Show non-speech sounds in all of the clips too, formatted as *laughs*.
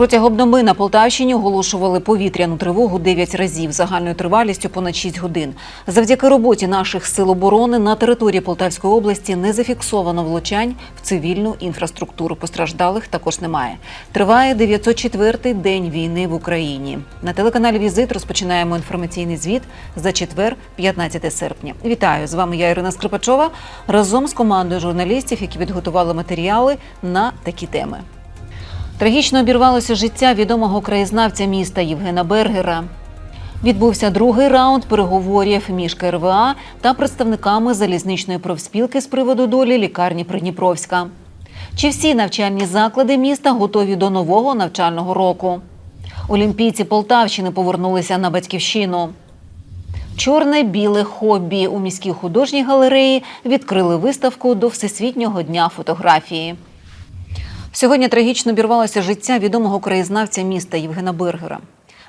Протягом доби на Полтавщині оголошували повітряну тривогу 9 разів загальною тривалістю понад 6 годин. Завдяки роботі наших сил оборони на території Полтавської області не зафіксовано влучань в цивільну інфраструктуру. Постраждалих також немає. Триває 904-й день війни в Україні. На телеканалі Візит розпочинаємо інформаційний звіт за четвер, 15 серпня. Вітаю з вами. Я Ірина Скрипачова разом з командою журналістів, які підготували матеріали на такі теми. Трагічно обірвалося життя відомого краєзнавця міста Євгена Бергера. Відбувся другий раунд переговорів між КРВА та представниками залізничної профспілки з приводу долі лікарні Придніпровська. Чи всі навчальні заклади міста готові до нового навчального року? Олімпійці Полтавщини повернулися на батьківщину. Чорне біле хобі у міській художній галереї відкрили виставку до Всесвітнього дня фотографії. Сьогодні трагічно обірвалося життя відомого краєзнавця міста Євгена Бергера.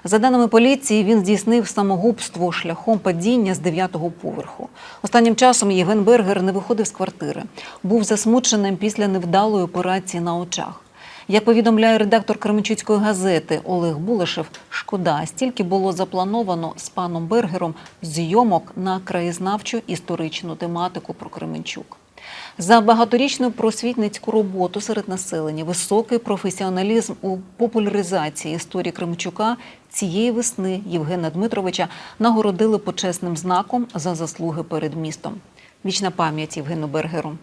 За даними поліції, він здійснив самогубство шляхом падіння з дев'ятого поверху. Останнім часом Євген Бергер не виходив з квартири, був засмученим після невдалої операції на очах. Як повідомляє редактор Кременчуцької газети Олег Булашев, шкода, стільки було заплановано з паном Бергером зйомок на краєзнавчу історичну тематику про Кременчук. За багаторічну просвітницьку роботу серед населення, високий професіоналізм у популяризації історії Кримчука цієї весни Євгена Дмитровича нагородили почесним знаком за заслуги перед містом. Вічна пам'ять Євгену Бергеру.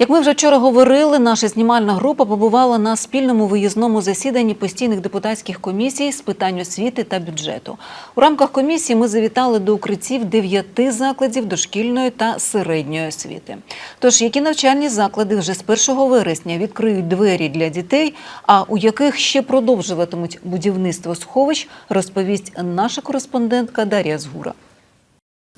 Як ми вже вчора говорили, наша знімальна група побувала на спільному виїзному засіданні постійних депутатських комісій з питань освіти та бюджету. У рамках комісії ми завітали до укриттів дев'яти закладів дошкільної та середньої освіти. Тож, які навчальні заклади вже з 1 вересня відкриють двері для дітей, а у яких ще продовжуватимуть будівництво сховищ, розповість наша кореспондентка Дар'я Згура.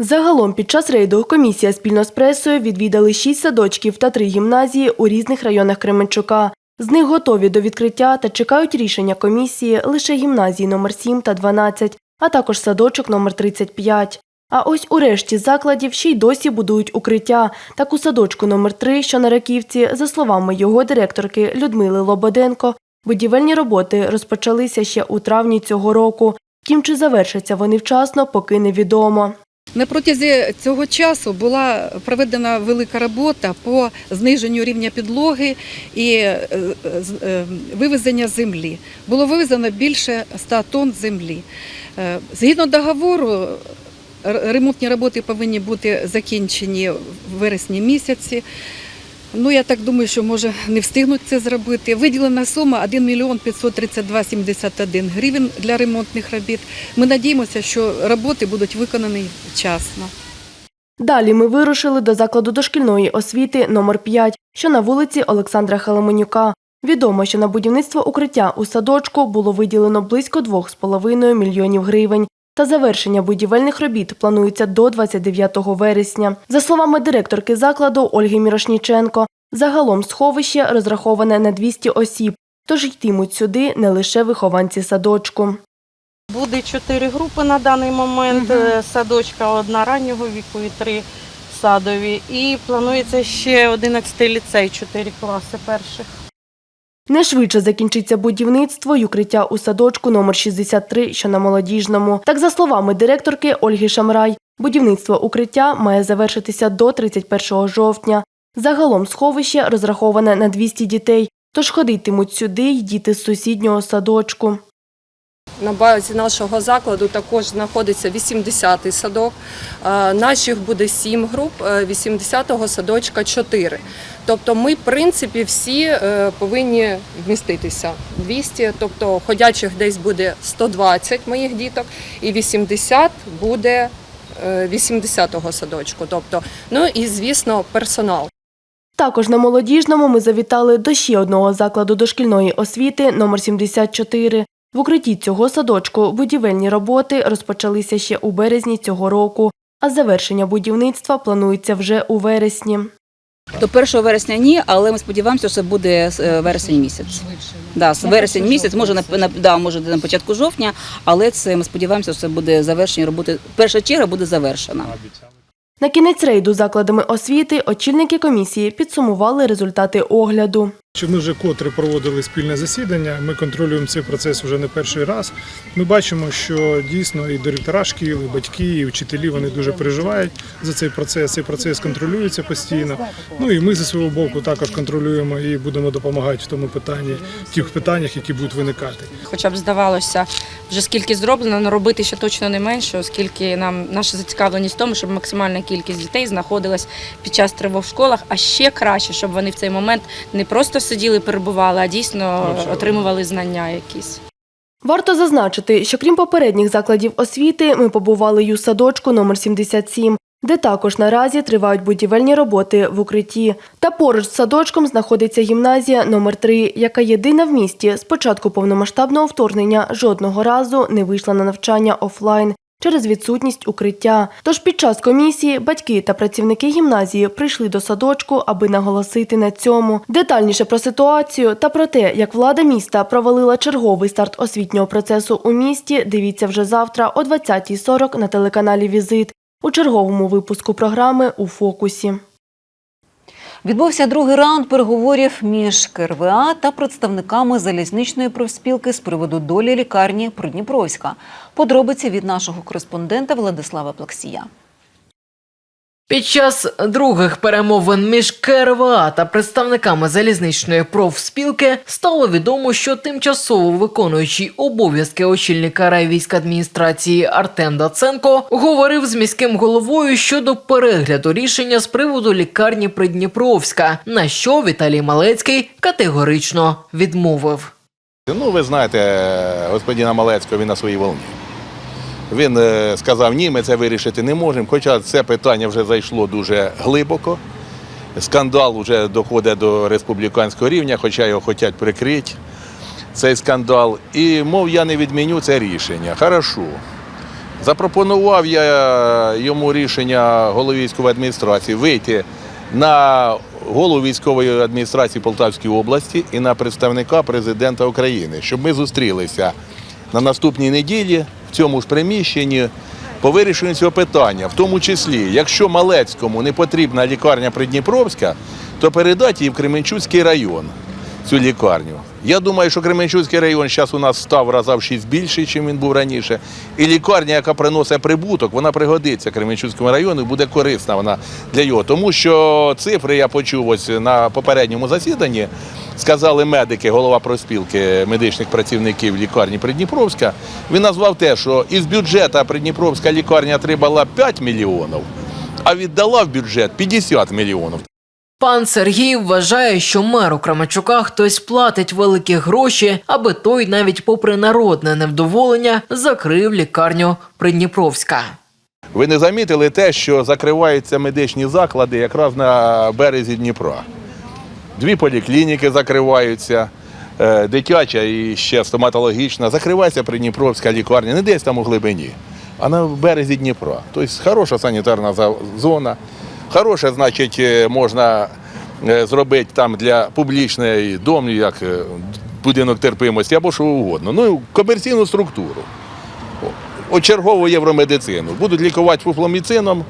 Загалом під час рейду комісія спільно з пресою відвідали шість садочків та три гімназії у різних районах Кременчука. З них готові до відкриття та чекають рішення комісії лише гімназії номер 7 та 12, а також садочок номер 35. А ось у решті закладів ще й досі будують укриття. Так у садочку номер 3 що на Раківці, за словами його директорки Людмили Лободенко, будівельні роботи розпочалися ще у травні цього року. Втім, чи завершаться вони вчасно, поки невідомо. На протязі цього часу була проведена велика робота по зниженню рівня підлоги і е, е, вивезення землі. Було вивезено більше 100 тонн землі. Е, Згідно договору, ремонтні роботи повинні бути закінчені в вересні місяці. Ну, я так думаю, що може не встигнуть це зробити. Виділена сума 1 мільйон 532,71 гривень для ремонтних робіт. Ми надіємося, що роботи будуть виконані вчасно. Далі ми вирушили до закладу дошкільної освіти номер 5 що на вулиці Олександра Халеменюка. Відомо, що на будівництво укриття у садочку було виділено близько 2,5 мільйонів гривень. Та завершення будівельних робіт планується до 29 вересня. За словами директорки закладу Ольги Мірошніченко, загалом сховище розраховане на 200 осіб, тож йтимуть сюди не лише вихованці садочку. Буде чотири групи на даний момент. е, Садочка одна раннього віку і три садові. І планується ще 11 ліцей, чотири класи перших. Не швидше закінчиться будівництво й укриття у садочку номер 63, що на молодіжному. Так, за словами директорки Ольги Шамрай, будівництво укриття має завершитися до 31 жовтня. Загалом сховище розраховане на 200 дітей, тож ходитимуть сюди й діти з сусіднього садочку. На базі нашого закладу також знаходиться 80-й садок. Е, Наших буде 7 груп, е, 80-го садочка 4. Тобто ми, в принципі, всі е, повинні вміститися. 200, тобто ходячих десь буде 120 моїх діток, і 80 буде е, 80-го садочку. Тобто, ну і звісно, персонал. Також на молодіжному ми завітали до ще одного закладу дошкільної освіти номер 74. В укритті цього садочку будівельні роботи розпочалися ще у березні цього року, а завершення будівництва планується вже у вересні. До 1 вересня ні, але ми сподіваємося, що це буде е, вересень місяць. Да, з вересень місяць, може на, на да, може на початку жовтня, але це ми сподіваємося, що це буде завершення роботи. Перша черга буде завершена. На кінець рейду закладами освіти очільники комісії підсумували результати огляду. Ми вже котре проводили спільне засідання, ми контролюємо цей процес вже не перший раз. Ми бачимо, що дійсно і директора шкіл, і батьки, і вчителі вони дуже переживають за цей процес. Цей процес контролюється постійно. Ну і ми зі свого боку також контролюємо і будемо допомагати в тому питанні, в тих питаннях, які будуть виникати. Хоча б здавалося, вже скільки зроблено, але робити ще точно не менше, оскільки нам наша зацікавленість в тому, щоб максимальна кількість дітей знаходилась під час тривог в школах, а ще краще, щоб вони в цей момент не просто сиділи, перебували, а дійсно отримували знання якісь. Варто зазначити, що крім попередніх закладів освіти, ми побували й у садочку номер 77, де також наразі тривають будівельні роботи в укритті. Та поруч з садочком знаходиться гімназія номер 3 яка єдина в місті з початку повномасштабного вторгнення жодного разу не вийшла на навчання офлайн. Через відсутність укриття. Тож під час комісії батьки та працівники гімназії прийшли до садочку, аби наголосити на цьому. Детальніше про ситуацію та про те, як влада міста провалила черговий старт освітнього процесу у місті. Дивіться вже завтра о 20.40 на телеканалі Візит у черговому випуску програми у фокусі. Відбувся другий раунд переговорів між КРВА та представниками залізничної профспілки з приводу долі лікарні Придніпровська. Подробиці від нашого кореспондента Владислава Плаксія. Під час других перемовин між КРВА та представниками залізничної профспілки стало відомо, що тимчасово виконуючий обов'язки очільника райвійськадміністрації Артем Даценко говорив з міським головою щодо перегляду рішення з приводу лікарні Придніпровська, на що Віталій Малецький категорично відмовив. Ну, ви знаєте, господина Малецького він на своїй волні. Він е, сказав, ні, ми це вирішити не можемо. Хоча це питання вже зайшло дуже глибоко. Скандал вже доходить до республіканського рівня, хоча його хочуть прикрити, цей скандал. І мов я не відміню це рішення. Хорошо. Запропонував я йому рішення голові військової адміністрації вийти на голову військової адміністрації Полтавської області і на представника президента України, щоб ми зустрілися на наступній неділі в цьому ж приміщенні по вирішенню цього питання, в тому числі, якщо Малецькому не потрібна лікарня Придніпровська, то передати її в Кременчуцький район цю лікарню. Я думаю, що Кременчуцький район зараз у нас став в раза в шість більший, ніж він був раніше. І лікарня, яка приносить прибуток, вона пригодиться Кременчуцькому району і буде корисна вона для його. Тому що цифри я почув ось на попередньому засіданні. Сказали медики, голова проспілки медичних працівників лікарні Придніпровська. Він назвав те, що із бюджету Придніпровська лікарня отримала 5 мільйонів, а віддала в бюджет 50 мільйонів. Пан Сергій вважає, що меру Крамачука хтось платить великі гроші, аби той, навіть попри народне невдоволення, закрив лікарню Придніпровська. Ви не замітили те, що закриваються медичні заклади якраз на березі Дніпра. Дві поліклініки закриваються, е, дитяча і ще стоматологічна. Закривається Придніпровська лікарня, не десь там у глибині, а на березі Дніпра. Тобто хороша санітарна зона, хороше, значить, е, можна е, зробити там для публічної дому, як будинок терпимості або що угодно. Ну, комерційну структуру. От чергову євромедицину. Будуть лікувати фуфломіцином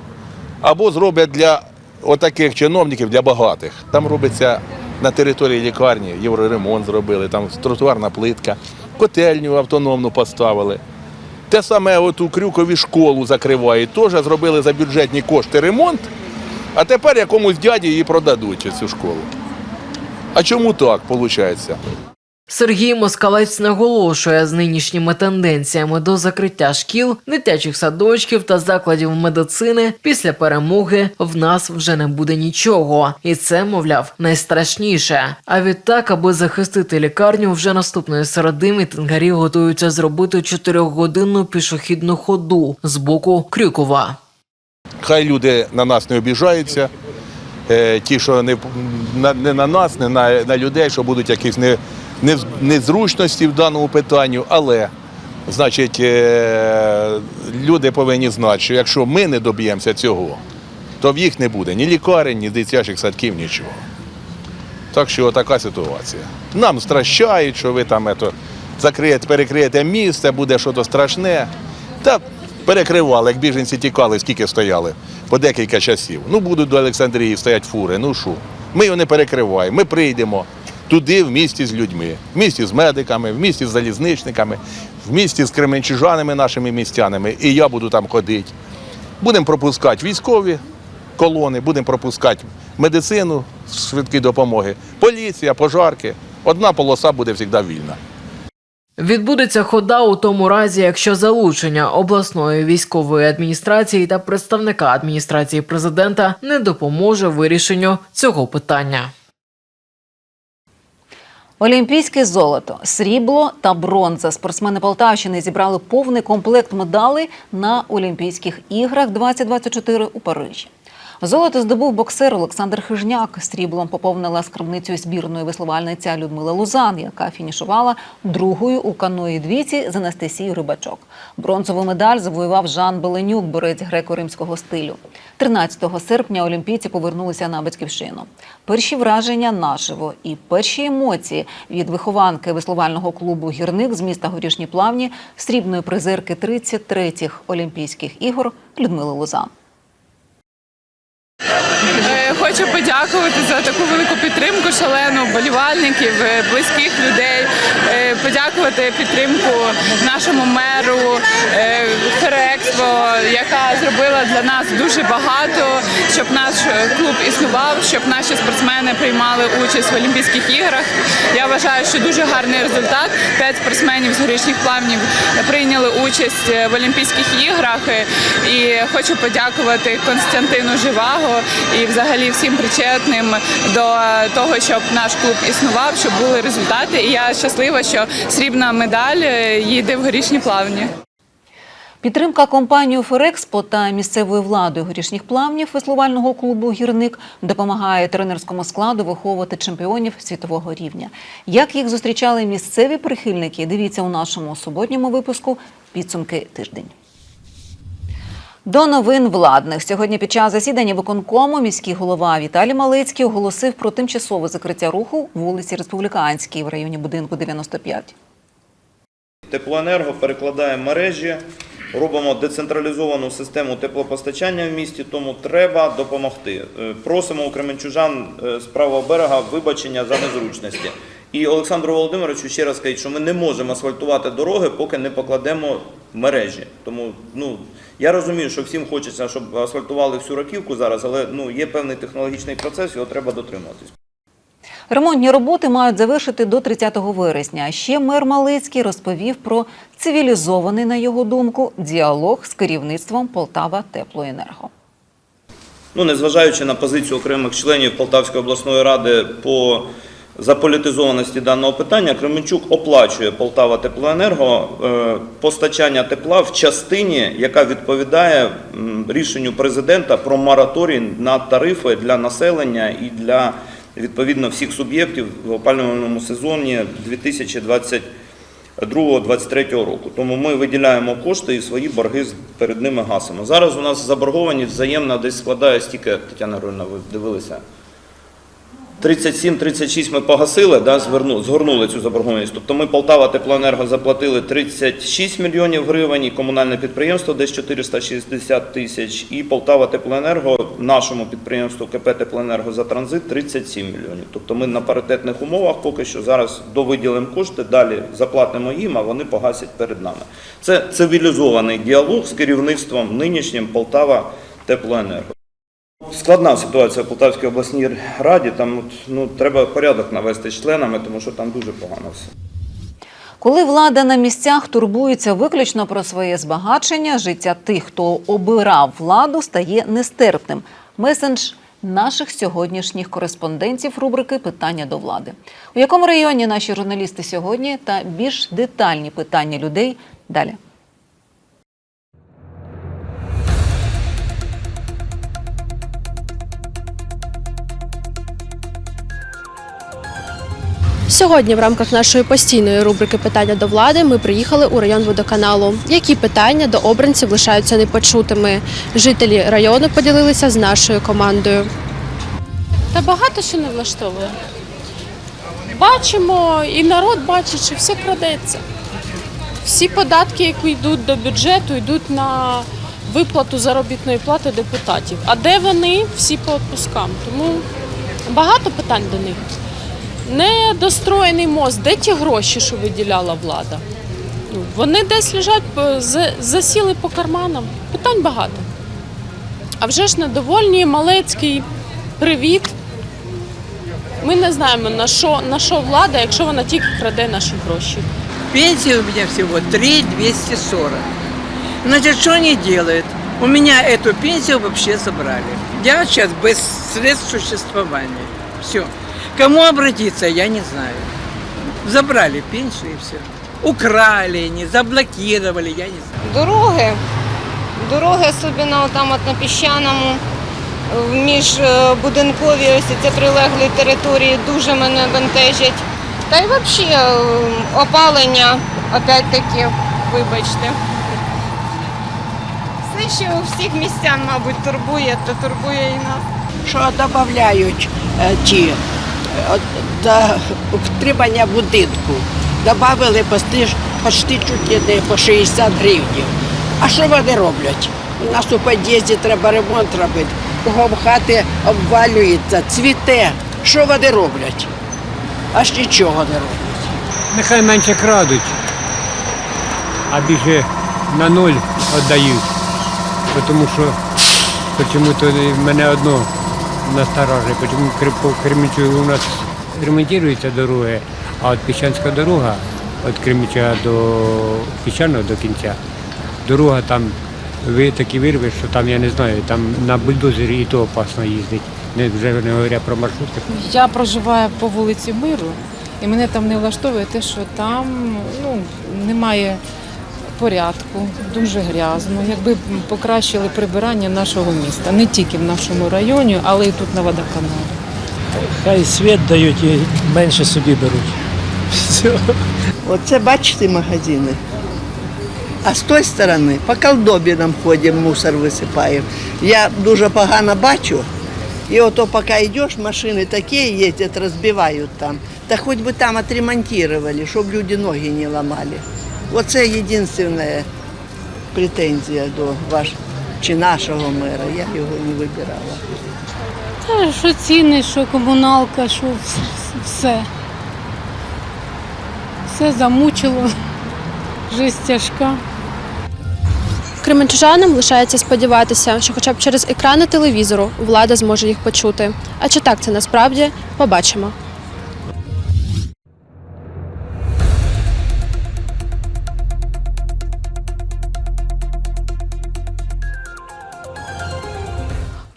або зроблять для отаких чиновників, для багатих. Там робиться на території лікарні, євроремонт зробили, там тротуарна плитка, котельню автономну поставили. Те саме от у Крюкові школу закривають, теж зробили за бюджетні кошти ремонт, а тепер якомусь дяді її продадуть цю школу. А чому так виходить? Сергій Москалець наголошує, з нинішніми тенденціями до закриття шкіл, дитячих садочків та закладів медицини після перемоги в нас вже не буде нічого, і це, мовляв, найстрашніше. А відтак, аби захистити лікарню, вже наступної середи мітингарі готуються зробити чотирьохгодинну пішохідну ходу з боку Крюкова. Хай люди на нас не обіжаються, е, ті, що не, на, не на нас, не на, на людей, що будуть якісь не, не, незручності в даному питанню, але значить, е, люди повинні знати, що якщо ми не доб'ємося цього, то в їх не буде ні лікарень, ні дитячих садків, нічого. Так що така ситуація. Нам стращають, що ви там ето, закриєте, перекриєте місце, буде щось страшне. Та перекривали, як біженці тікали, скільки стояли, по декілька часів. Ну, будуть до Олександрії стоять фури, ну що. Ми його не перекриваємо, ми прийдемо, туди в місті з людьми, в місті з медиками, в місті з залізничниками, в місті з кременчужанами, нашими містянами. І я буду там ходити. Будемо пропускати військові колони, будемо пропускати медицину швидкі допомоги, поліція, пожарки. Одна полоса буде завжди вільна. Відбудеться хода у тому разі, якщо залучення обласної військової адміністрації та представника адміністрації президента не допоможе вирішенню цього питання. Олімпійське золото, срібло та бронза. Спортсмени Полтавщини зібрали повний комплект медалей на Олімпійських іграх 2024 у Парижі. Золото здобув боксер Олександр Хижняк. Сріблом поповнила скарбницю збірної веслувальниця Людмила Лузан, яка фінішувала другою у каної двіці з Анастасією Рибачок. Бронзову медаль завоював Жан Беленюк, борець греко-римського стилю. 13 серпня олімпійці повернулися на батьківщину. Перші враження наживо і перші емоції від вихованки веслувального клубу Гірник з міста Горішні Плавні, срібної призерки 33-х Олімпійських ігор Людмили Лузан. *laughs* Е, Хочу подякувати за таку велику підтримку шалену болівальників, е, близьких людей. Е, Подякувати підтримку нашому меру е, Ферекспо, яка зробила для нас дуже багато, щоб наш клуб існував, щоб наші спортсмени приймали участь в Олімпійських іграх. Я вважаю, що дуже гарний результат. П'ять спортсменів з горішніх плавнів прийняли участь в Олімпійських іграх. І хочу подякувати Константину Живаго і взагалі всім причетним до того, щоб наш клуб існував, щоб були результати. І я щаслива, що срібна медаль е, їде в горішні плавні. Підтримка компанії Ферекспо та місцевою владою горішніх плавнів веслувального клубу Гірник допомагає тренерському складу виховувати чемпіонів світового рівня. Як їх зустрічали місцеві прихильники? Дивіться у нашому суботньому випуску підсумки тиждень. До новин владних сьогодні під час засідання виконкому міський голова Віталій Малицький оголосив про тимчасове закриття руху вулиці Республіканській в районі будинку 95. Теплоенерго перекладає мережі, робимо децентралізовану систему теплопостачання в місті, тому треба допомогти. Е, Просимо у Кременчужан е, з правого берега вибачення за незручності. І Олександру Володимировичу ще раз кажіть, що ми не можемо асфальтувати дороги, поки не покладемо мережі. Тому ну я розумію, що всім хочеться, щоб асфальтували всю раківку зараз, але ну є певний технологічний процес, його треба дотримуватись. Ремонтні роботи мають завершити до 30 вересня. А ще мер Малицький розповів про цивілізований, на його думку, діалог з керівництвом Полтава Теплоенерго. Ну, незважаючи на позицію окремих членів Полтавської обласної ради по заполітизованості даного питання, Кременчук оплачує Полтава Теплоенерго е, постачання тепла в частині, яка відповідає рішенню президента про мораторій на тарифи для населення і для відповідно всіх суб'єктів в опалювальному сезоні 2022-2023 року. Тому ми виділяємо кошти і свої борги перед ними гасимо. Зараз у нас заборгованість взаємна десь складає стільки, Тетяна Григорівна, ви дивилися. 37-36 ми погасили, да, зверну, згорнули цю заборгованість. Тобто ми Полтава Теплоенерго заплатили 36 мільйонів гривень, і комунальне підприємство десь 460 тисяч, і Полтава Теплоенерго нашому підприємству КП Теплоенерго за транзит 37 мільйонів. Тобто ми на паритетних умовах поки що зараз довиділимо кошти, далі заплатимо їм, а вони погасять перед нами. Це цивілізований діалог з керівництвом нинішнім Полтава Теплоенерго. Складна ситуація в Полтавській обласній раді. Там ну, треба порядок навести членами, тому що там дуже погано все. Коли влада на місцях турбується виключно про своє збагачення, життя тих, хто обирав владу, стає нестерпним. Месендж наших сьогоднішніх кореспондентів рубрики Питання до влади. У якому районі наші журналісти сьогодні та більш детальні питання людей далі. Сьогодні в рамках нашої постійної рубрики Питання до влади ми приїхали у район водоканалу. Які питання до обранців лишаються непочутими? Жителі району поділилися з нашою командою. Та багато що не влаштовує. Бачимо, і народ бачить, що все крадеться. Всі податки, які йдуть до бюджету, йдуть на виплату заробітної плати депутатів. А де вони? Всі по відпускам. Тому багато питань до них. Недостроєний мост. Де ті гроші, що виділяла влада? Вони десь лежать, засіли по карманам. Питань багато. А вже ж недовольні, Малецький, привіт. Ми не знаємо, на що, на що влада, якщо вона тільки краде наші гроші. Пенсия у меня всего 3 240. Значит, что они делают? У меня эту пенсию вообще забрали. Я сейчас без средств существования. Все. Кому обратиться, я не знаю. Забрали пенсию и все. Украли они, заблокировали, я не знаю. Дороги. Дороги, особливо там от на піщаному, в міжбудинкові ось ці прилеглі території дуже мене бентежать. Та й взагалі опалення, опять-таки, вибачте. Все, що у всіх містян, мабуть, турбує, то турбує і нас. що додають е, ті до утримання будинку. Добавили почти, чуть не по 60 гривень. А що вони роблять? У нас у під'їзді треба ремонт робити. Кругом хати обвалюється, цвіте. Що вони роблять? Аж нічого не роблять. Нехай менше крадуть, а більше на ноль віддають. Тому що чому-то мене одно чому Кри- по Кремічу у нас ремонтуються дороги, а от Піщанська дорога від Креміча до Піщаного до кінця, дорога там ви такі вирви, що там я не знаю, там на бульдозері і то опасно їздить. Не вже не говоря про маршрутки. Я проживаю по вулиці Миру, і мене там не влаштовує те, що там ну, немає порядку, дуже грязно. Якби покращили прибирання нашого міста, не тільки в нашому районі, але й тут на водоканалі. Хай світ дають і менше собі беруть. Все. Оце бачите магазини. А з тої сторони по колдобінам ходимо, мусор висипаємо. Я дуже погано бачу. І ото поки йдеш, машини такі їздять, розбивають там. Та хоч би там отремонтували, щоб люди ноги не ламали. Оце єдине претензія до ваш чи нашого мера. Я його не вибирала. Та що ціни, що комуналка, що все. Все замучило. Жизнь тяжка. Кременчужанам лишається сподіватися, що хоча б через екрани телевізору влада зможе їх почути. А чи так це насправді побачимо.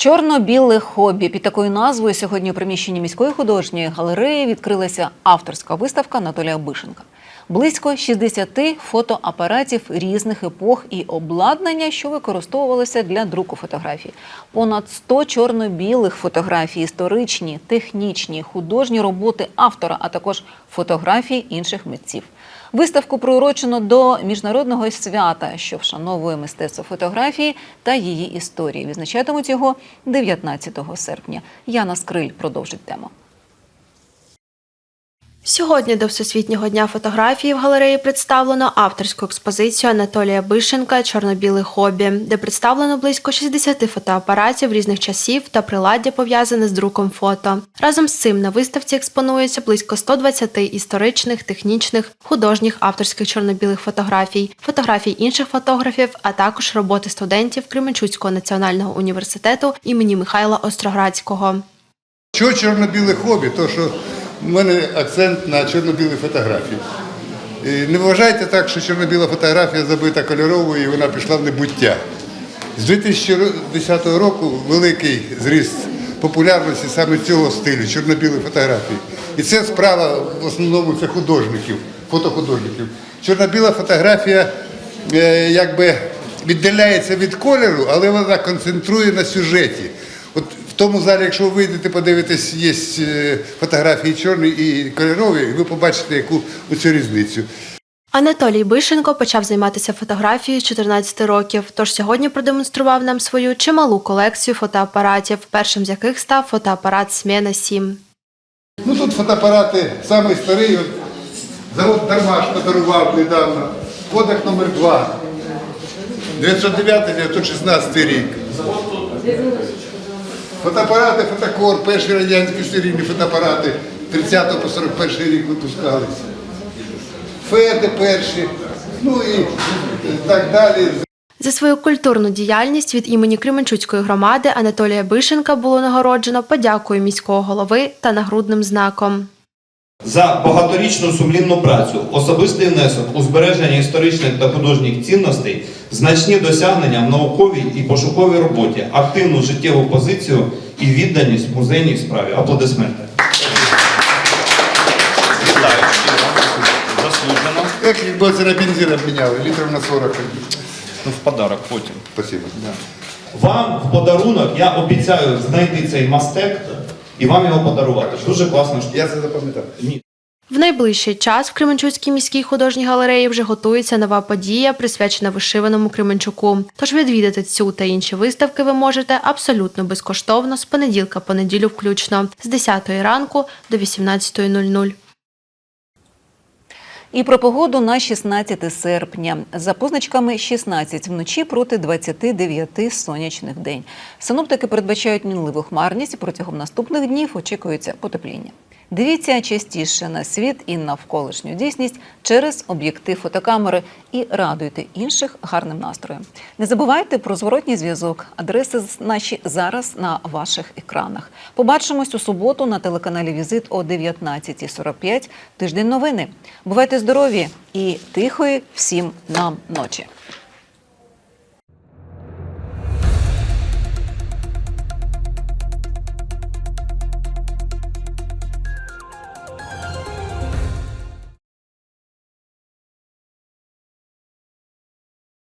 Чорно-біле хобі під такою назвою сьогодні у приміщенні міської художньої галереї відкрилася авторська виставка Анатолія Бишенка. Близько 60 фотоапаратів різних епох і обладнання, що використовувалося для друку фотографій. Понад 100 чорно-білих фотографій, історичні, технічні, художні роботи автора, а також фотографії інших митців. Виставку приурочено до міжнародного свята, що вшановує мистецтво фотографії та її історії. Відзначатимуть його 19 серпня. Яна Скриль продовжить тему. Сьогодні до Всесвітнього дня фотографії в галереї представлено авторську експозицію Анатолія Бишенка Чорно-біле хобі, де представлено близько 60 фотоапаратів різних часів та приладдя пов'язане з друком фото. Разом з цим на виставці експонується близько 120 історичних, технічних, художніх авторських чорно-білих фотографій, фотографій інших фотографів, а також роботи студентів Кременчуцького національного університету імені Михайла Остроградського. Що чорно-біле хобі? То що в мене акцент на чорно-білі фотографії. І не вважайте так, що чорно-біла фотографія забита кольоровою і вона пішла в небуття. З 2010 року великий зріст популярності саме цього стилю чорно-білої фотографії. І це справа в основному це художників, фотохудожників. Чорно-біла фотографія е, якби віддаляється від кольору, але вона концентрує на сюжеті. В тому залі, якщо ви вийдете, подивитесь, є е, фотографії чорні і кольорові, і ви побачите яку оцю різницю. Анатолій Бишенко почав займатися фотографією з 14 років, тож сьогодні продемонстрував нам свою чималу колекцію фотоапаратів, першим з яких став фотоапарат Смена 7. Ну тут фотоапарати самий старий, от, завод Дармаш подарував недавно. Кодек номер 2 909-916 рік. Фотоапарати, фотокор, перші радянські серійні фотоапарати 30 по 41 рік випускалися. Феди перші, ну і так далі. За свою культурну діяльність від імені Кременчуцької громади Анатолія Бишенка було нагороджено подякою міського голови та нагрудним знаком. За багаторічну сумлінну працю, особистий внесок у збереження історичних та художніх цінностей, значні досягнення в науковій і пошуковій роботі, активну життєву позицію і відданість музейній справі. Аплодисменти. Заслужено. Як їх бацера бензин обміняли, літрів на 40. Ну, в подарок потім. Спасибо. Вам в подарунок я обіцяю знайти цей мастек і вам його подарувати. Дуже класно. Я це запам'ятав. Ні. В найближчий час в Кременчуцькій міській художній галереї вже готується нова подія, присвячена вишиваному Кременчуку. Тож відвідати цю та інші виставки ви можете абсолютно безкоштовно з понеділка по неділю включно з 10 ранку до 18.00. І про погоду на 16 серпня. За позначками 16 вночі проти 29 сонячних день. Синоптики передбачають мінливу хмарність. Протягом наступних днів очікується потепління. Дивіться частіше на світ і навколишню дійсність через об'єктив фотокамери і радуйте інших гарним настроєм. Не забувайте про зворотній зв'язок. Адреси наші зараз на ваших екранах. Побачимось у суботу на телеканалі Візит о 19.45. Тиждень новини. Бувайте здорові і тихої всім нам ночі.